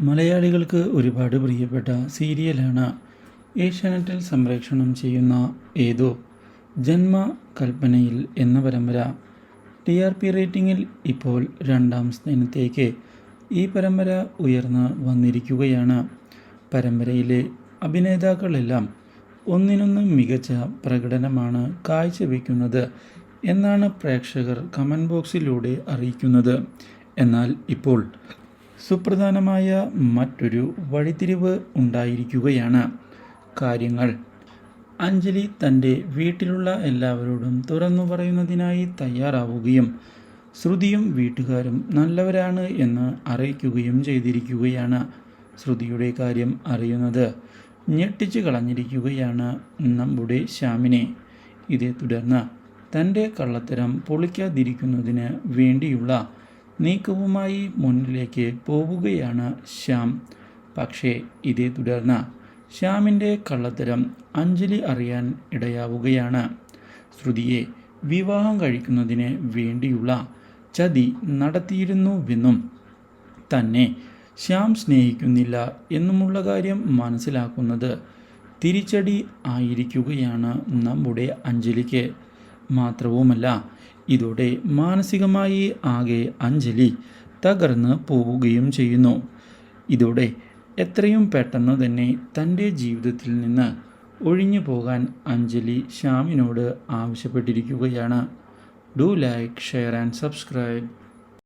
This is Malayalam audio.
മലയാളികൾക്ക് ഒരുപാട് പ്രിയപ്പെട്ട സീരിയലാണ് ഏഷ്യാനെറ്റിൽ സംപ്രേഷണം ചെയ്യുന്ന ഏതോ ജന്മ കൽപ്പനയിൽ എന്ന പരമ്പര. ടി ആർ പി റേറ്റിംഗിൽ ഇപ്പോൾ രണ്ടാം സ്ഥാനത്തേക്ക് ഈ പരമ്പര ഉയർന്ന് വന്നിരിക്കുകയാണ്. പരമ്പരയിലെ അഭിനേതാക്കളെല്ലാം ഒന്നിനൊന്ന് മികച്ച പ്രകടനമാണ് കാഴ്ചവെക്കുന്നത് എന്നാണ് പ്രേക്ഷകർ കമന്റ് ബോക്സിലൂടെ അറിയിക്കുന്നത്. എന്നാൽ ഇപ്പോൾ സുപ്രധാനമായ മറ്റൊരു വഴിത്തിരിവ് ഉണ്ടായിരിക്കുകയാണ്. കാര്യങ്ങൾ. അഞ്ജലി തന്റെ വീട്ടിലുള്ള എല്ലാവരോടും തുറന്നു പറയുന്നതിനായി തയ്യാറാവുകയും ശ്രുതിയും വീട്ടുകാരും നല്ലവരാണ് എന്ന് അറിയിക്കുകയും ചെയ്തിരിക്കുകയാണ്. ശ്രുതിയുടെ കാര്യം അറിയുന്നത് ഞെട്ടിച്ചു കളഞ്ഞിരിക്കുകയാണ് നമ്മുടെ ശ്യാമിനെ. ഇതേ തുടർന്ന് തന്റെ കള്ളത്തരം പൊളിക്കാതിരിക്കുന്നതിന് വേണ്ടിയുള്ള നീക്കവുമായി മുന്നിലേക്ക് പോവുകയാണ് ശ്യാം. പക്ഷേ ഇതേ തുടർന്ന് ശ്യാമിന്റെ കള്ളത്തരം അഞ്ജലി അറിയാൻ ഇടയാവുകയാണ്. ശ്രുതിയെ വിവാഹം കഴിക്കുന്നതിന് വേണ്ടിയുള്ള ചതി നടത്തിയിരുന്നുവെന്നും തന്നെ ശ്യാം സ്നേഹിക്കുന്നില്ല എന്നുമുള്ള കാര്യം മനസ്സിലാക്കുന്നത് തിരിച്ചടി ആയിരിക്കുകയാണ് നമ്മുടെ അഞ്ജലിക്ക്. മാത്രവുമല്ല ഇതോടെ മാനസികമായി ആകെ അഞ്ജലി തകർന്ന് പോവുകയും ചെയ്യുന്നു. ഇതോടെ എത്രയും പെട്ടെന്ന് തന്നെ തന്റെ ജീവിതത്തിൽ നിന്ന് ഒഴിഞ്ഞു പോകാൻ അഞ്ജലി ശ്യാമിനോട് ആവശ്യപ്പെട്ടിരിക്കുകയാണ്. Do like share and subscribe.